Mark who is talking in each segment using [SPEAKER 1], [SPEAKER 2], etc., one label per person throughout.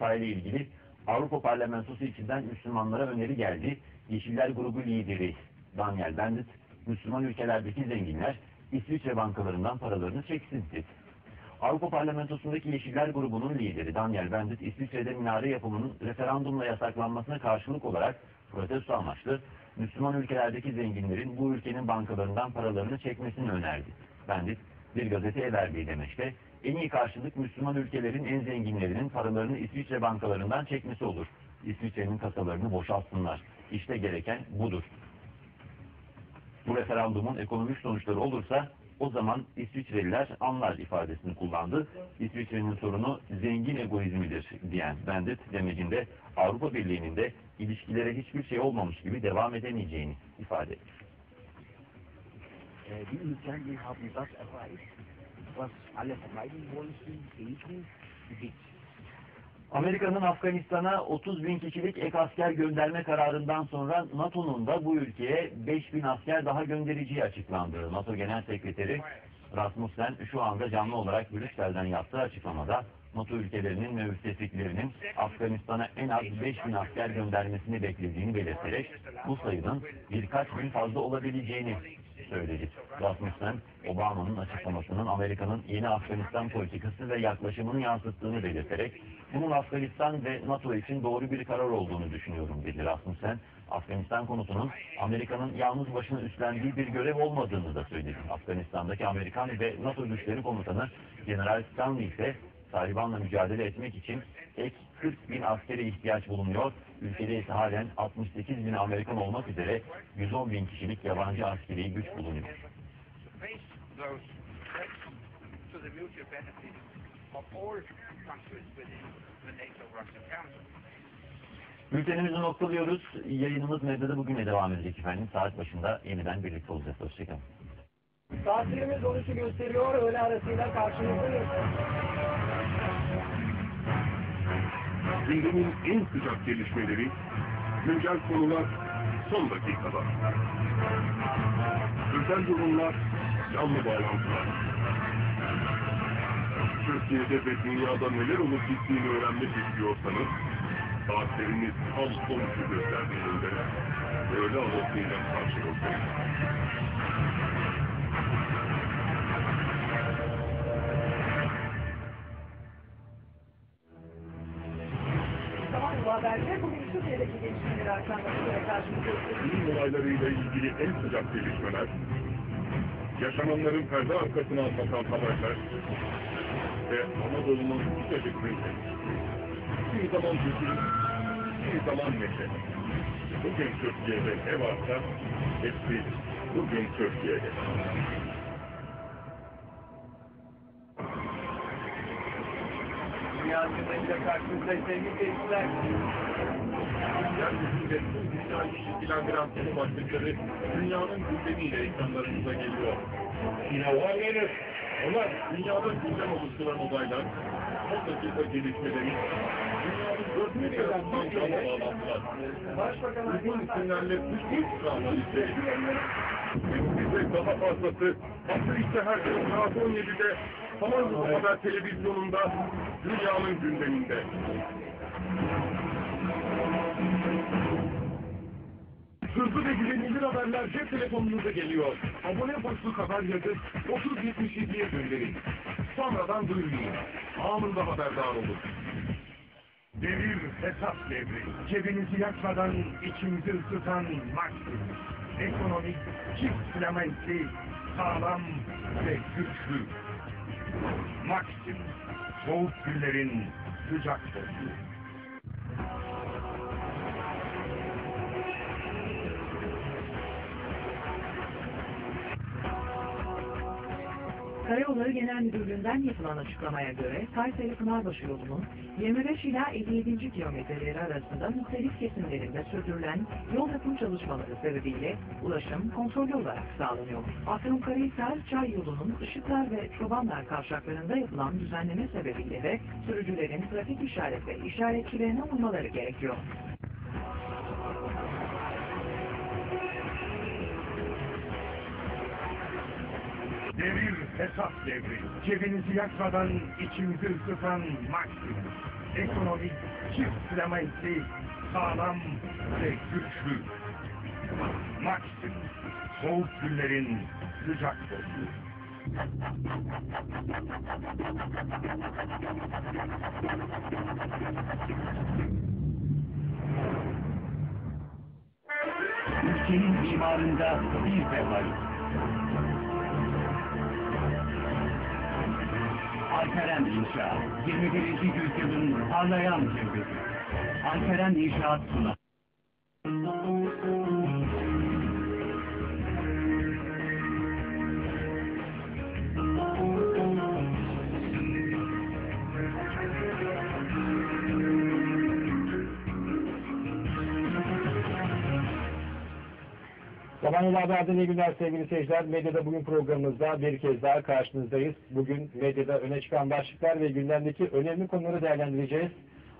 [SPEAKER 1] ile ilgili Avrupa Parlamentosu içinden Müslümanlara öneri geldi. Yeşiller grubu lideri Daniel Bendit, Müslüman ülkelerdeki zenginler İsviçre bankalarından paralarını çeksin dedi. Avrupa Parlamentosu'ndaki Yeşiller grubunun lideri Daniel Bendit, İsviçre'de minare yapımının referandumla yasaklanmasına karşılık olarak protesto amaçlı Müslüman ülkelerdeki zenginlerin bu ülkenin bankalarından paralarını çekmesini önerdi. Bendit, bir gazeteye verdiği demeçte, en iyi karşılık Müslüman ülkelerin en zenginlerinin paralarını İsviçre bankalarından çekmesi olur. İsviçre'nin kasalarını boşaltsınlar. İşte gereken budur. Bu referandumun ekonomik sonuçları olursa o zaman İsviçreliler anlar ifadesini kullandı. İsviçre'nin sorunu zengin egoizmidir diyen Bendit demecinde Avrupa Birliği'nin de ilişkilere hiçbir şey olmamış gibi devam edemeyeceğini ifade etti.
[SPEAKER 2] Das erreicht, was alle vermeiden wollten, Frieden, Gebiet.
[SPEAKER 1] Amerika'nın Afganistan'a 30 bin kişilik ek asker gönderme kararından sonra NATO'nun da bu ülkeye 5 bin asker daha göndereceği açıklandı. NATO Genel Sekreteri Rasmussen şu anda canlı olarak Brüksel'den yaptığı açıklamada NATO ülkelerinin ve müttefiklerinin Afganistan'a en az 5 bin asker göndermesini beklediğini belirterek bu sayının birkaç bin fazla olabileceğini söyledi. Rasmussen, Obama'nın açıklamasının Amerika'nın yeni Afganistan politikası ve yaklaşımını yansıttığını belirterek bunun Afganistan ve NATO için doğru bir karar olduğunu düşünüyorum dedi Rasmussen. Afganistan konusunun Amerika'nın yalnız başına üstlendiği bir görev olmadığını da söyledi. Afganistan'daki Amerikan ve NATO güçleri komutanı General Stanley ise Taliban'la mücadele etmek için ek 40 bin askere ihtiyaç bulunuyor. Ülkede ise halen 68 bin Amerikan olmak üzere 110 bin kişilik yabancı askeri güç bulunuyor. Bültenimizi noktalıyoruz. Yayınımız medyada bugüne devam edecek efendim. Saat başında yeniden birlikte olacağız. Hoşçakalın.
[SPEAKER 3] Saatlerimiz 13'ü gösteriyor. Öğle arasıyla karşınızdayız.
[SPEAKER 4] Gündemin en sıcak gelişmeleri, güncel konular son dakikada. Özel yorumlar, canlı bağlantılar. Türkiye'de ve dünyada neler olup bittiğini öğrenmek istiyorsanız, saatleriniz tam 13'ü gösterdiğinde öğle anonsuyla karşınızdayız.
[SPEAKER 3] Haberde bugün Türkiye'deki gelişmeleri üzere karşınızdayız.
[SPEAKER 4] Bilim olaylarıyla ilgili en sıcak gelişmeler, yaşananların perde arkasına bakan haberler ve Anadolu'nun sıcacık renkleri. Bir zaman hüzün, bir zaman neşe. Bugün Türkiye'de ne varsa hepsi bugün Türkiye'de.
[SPEAKER 3] Dünya gündeminde karşınızdayız sevgili seyirciler.
[SPEAKER 4] Yeryüzünde tüm dünyayı ilgilendiren konu başlıkları dünyanın gündemiyle ekranlarımıza geliyor. İnanılmaz. Onlar dünyada gündem oluşturan olaylar, son dakika gelişmeleri, dünyanın dört bir tarafından canlı bağlantılar. Uygun isimlerle üç üç analizleri. Bize daha fazlası, hafta içi her gün saat 17'de Samanyolu Haber Televizyonu'nda dünyanın gündeminde. Hızlı ve güvenilir haberler cep telefonunuza geliyor. Abone boşluk haber yazıp 3077'ye gönderin. Sonradan duyurmayın. Anında haberdar olun. Devir hesap devri. Cebinizi yakmadan içinizi ısıtan Maxim. Ekonomik, çift filamentli, sağlam ve güçlü. Maxim. Soğuk günlerin sıcak dostu.
[SPEAKER 5] Karayolları Genel Müdürlüğü'nden yapılan açıklamaya göre Kayseri Pınarbaşı yolunun 25 ila 57. kilometreleri arasında muhtelif kesimlerinde sürdürülen yol yapım çalışmaları sebebiyle ulaşım kontrollü olarak sağlanıyor. Afyonkarahisar Çay yolunun Işıklar ve Çobanlar kavşaklarında yapılan düzenleme sebebiyle de sürücülerin trafik işaret ve işaretçilerine uymaları gerekiyor.
[SPEAKER 4] Devir hesap devri. Cebinizi yakmadan içinizi ısıtan Maxim. ekonomik çift filamentli, sağlam ve güçlü. Maxim, soğuk günlerin sıcak dostu.
[SPEAKER 1] Ülkenin mimarında bir vefayı. Alperen İnşaat, 21. yüzyılın parlayan zirvesi. Alperen İnşaat sunar.
[SPEAKER 6] Samanyolu Haber'den iyi günler sevgili seyirciler. Medyada bugün programımızda bir kez daha karşınızdayız. Bugün medyada öne çıkan başlıklar ve gündemdeki önemli konuları değerlendireceğiz.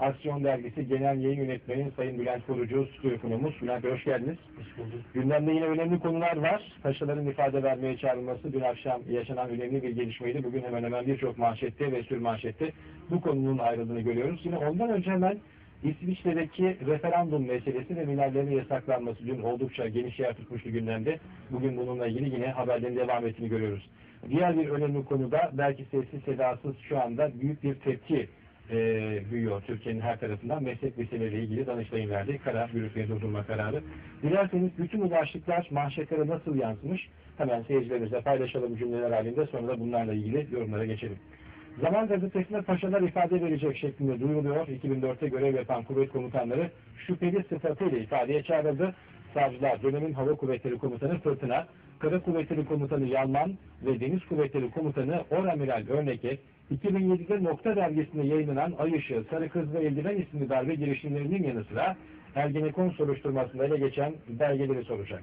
[SPEAKER 6] Aksiyon Dergisi Genel Yayın Yönetmeni Sayın Bülent Korucu stüdyo konuğumuz. Bülent hoş geldiniz. Hoş bulduk. Gündemde yine önemli konular var. Paşaların ifade vermeye çağrılması dün akşam yaşanan önemli bir gelişmeydi. Bugün hemen hemen birçok manşette ve sür manşette bu konunun ayrıldığını görüyoruz. Yine ondan önce hemen İsviçre'deki referandum meselesi ve minarelerin yasaklanması dün oldukça geniş yer tutmuştu gündemde. Bugün bununla ilgili yine haberlerin devam ettiğini görüyoruz. Diğer bir önemli konuda belki sessiz sedasız şu anda büyük bir tepki e, büyüyor Türkiye'nin her tarafından meslek meseleleriyle ilgili Danıştay'ın verdiği karar, yürütmeye durdurma kararı. Dilerseniz bütün bu başlıklar manşetlere nasıl yansımış hemen seyircilerimizle paylaşalım cümleler halinde sonra da bunlarla ilgili yorumlara geçelim. Zaman gazetesinde paşalar ifade verecek şeklinde duyuruluyor. 2004'te görev yapan kuvvet komutanları şüpheli sıfatıyla ifadeye çağrıldı. Savcılar dönemin Hava Kuvvetleri Komutanı Fırtına, Kara Kuvvetleri Komutanı Yalman ve Deniz Kuvvetleri Komutanı Oramiral Örnek'e 2007'de Nokta dergisinde yayınlanan Ay Işığı, Sarı Kız ve Eldiven isimli darbe girişimlerinin yanı sıra Ergenekon soruşturmasında ele geçen belgeleri soracak.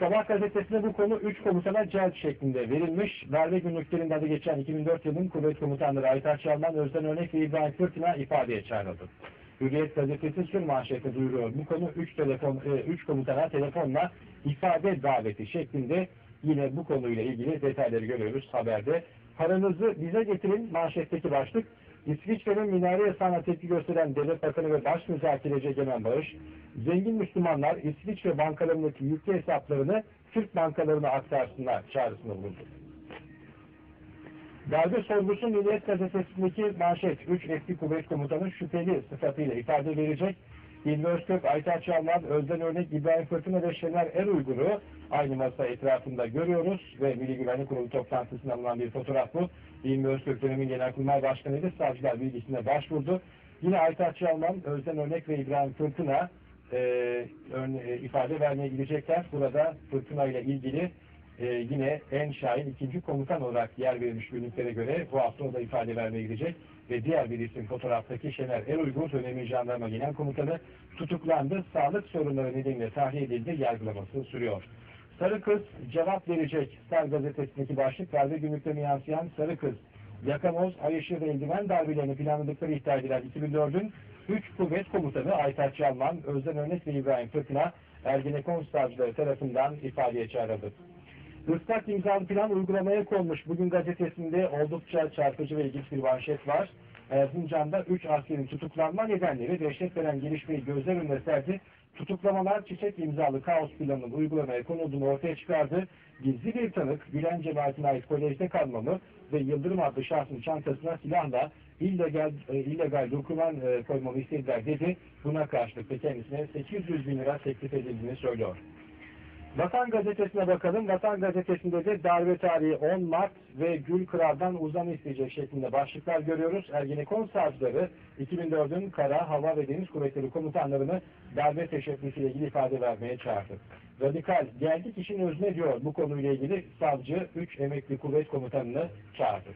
[SPEAKER 6] Sabah gazetesinde bu konu 3 komutana celp şeklinde verilmiş. Darbe günlüklerinde adı geçen 2004 yılın kuvvet komutanları Aytaç Yalman, Özden Örnek ve İbrahim Fırtına ifadeye çağrıldı. Hürriyet gazetesi sür manşette duyuruyor. Bu konu 3 telefon 3 komutana telefonla ifade daveti şeklinde yine bu konuyla ilgili detayları görüyoruz haberde. Paranızı bize getirin manşetteki başlık. İsviçre'nin minare yasağına tepki gösteren Devlet Bakanı ve Baş Müzakereci Egemen Bağış, zengin Müslümanlar İsviçre bankalarındaki yüklü hesaplarını Türk bankalarına aktarsınlar çağrısında bulundu. Darbe sorgusu Milliyet Gazetesi'ndeki manşet 3 eski kuvvet komutanı şüpheli sıfatıyla ifade verecek. İlmi Özkök, Aytaç Yalman, Özden Örnek, İbrahim Fırtına ve Şener Eruygur'u aynı masa etrafında görüyoruz ve Milli Güvenlik Kurulu toplantısında alınan bir fotoğraf bu. İlmi Özkök dönemin Genelkurmay Başkanı'ydı. Savcılar bilgisine başvurdu. Yine Aytaç Yalman, Özden Örnek ve İbrahim Fırtına e, örne- e, ifade vermeye gidecekler. Burada Fırtına ile ilgili e, yine en şahin ikinci komutan olarak yer verilmiş günlüklere göre bu hafta o da ifade vermeye gidecek ve diğer bir isim fotoğraftaki Şener Eruygur dönemin jandarma genel komutanı tutuklandı. Sağlık sorunları nedeniyle tahliye edildi. Yargılaması sürüyor. Sarı Kız cevap verecek. Star gazetesindeki başlık darbe günlüklerine yansıyan Sarı Kız. Yakamoz, Ayışı ve Eldiven darbelerini planladıkları iddia edilen 2004'ün 3 kuvvet komutanı Aytaç Yalman, Özden Örnek ve İbrahim Fırtına Ergenekon savcıları tarafından ifadeye çağrıldı. Islak imzalı plan uygulamaya konmuş. Bugün gazetesinde oldukça çarpıcı ve ilginç bir manşet var. Erzincan'da 3 askerin tutuklanma nedenleri dehşet veren gelişmeyi gözler önüne serdi. Tutuklamalar çiçek imzalı kaos planının uygulamaya konulduğunu ortaya çıkardı. Gizli bir tanık Gülen cemaatine ait kolejde kalmamı ve Yıldırım adlı şahsın çantasına silahla illegal, e, illegal doküman e, koymamı istediler dedi. Buna karşılık da kendisine 800 bin lira teklif edildiğini söylüyor. Vatan Gazetesi'ne bakalım. Vatan Gazetesi'nde de darbe tarihi 10 Mart ve Gül Kral'dan uzam isteyecek şeklinde başlıklar görüyoruz. Ergenekon savcıları 2004'ün Kara, Hava ve Deniz Kuvvetleri komutanlarını darbe teşebbüsüyle ilgili ifade vermeye çağırdı. Radikal, geldik işin özüne diyor bu konuyla ilgili savcı 3 emekli kuvvet komutanını çağırdı.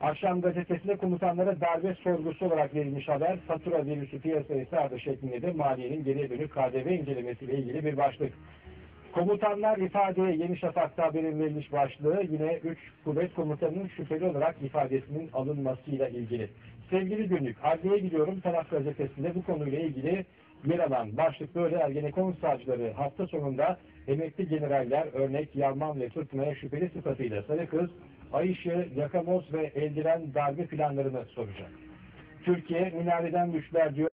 [SPEAKER 6] Akşam gazetesinde komutanlara darbe sorgusu olarak verilmiş haber, fatura virüsü piyasaya sardı şeklinde de maliyenin geriye dönük KDV incelemesiyle ilgili bir başlık. Komutanlar ifadeye Yeni Şafak'ta haberin verilmiş başlığı yine 3 kuvvet komutanının şüpheli olarak ifadesinin alınmasıyla ilgili. Sevgili günlük, adliyeye gidiyorum Taraf gazetesinde bu konuyla ilgili yer alan başlık böyle Ergenekon savcıları hafta sonunda emekli generaller örnek Yalman ve Fırtına'ya şüpheli sıfatıyla Sarı Kız, Ayşe, Yakamoz ve Eldiren darbe planlarını soracak. Türkiye minareden düşler diyor.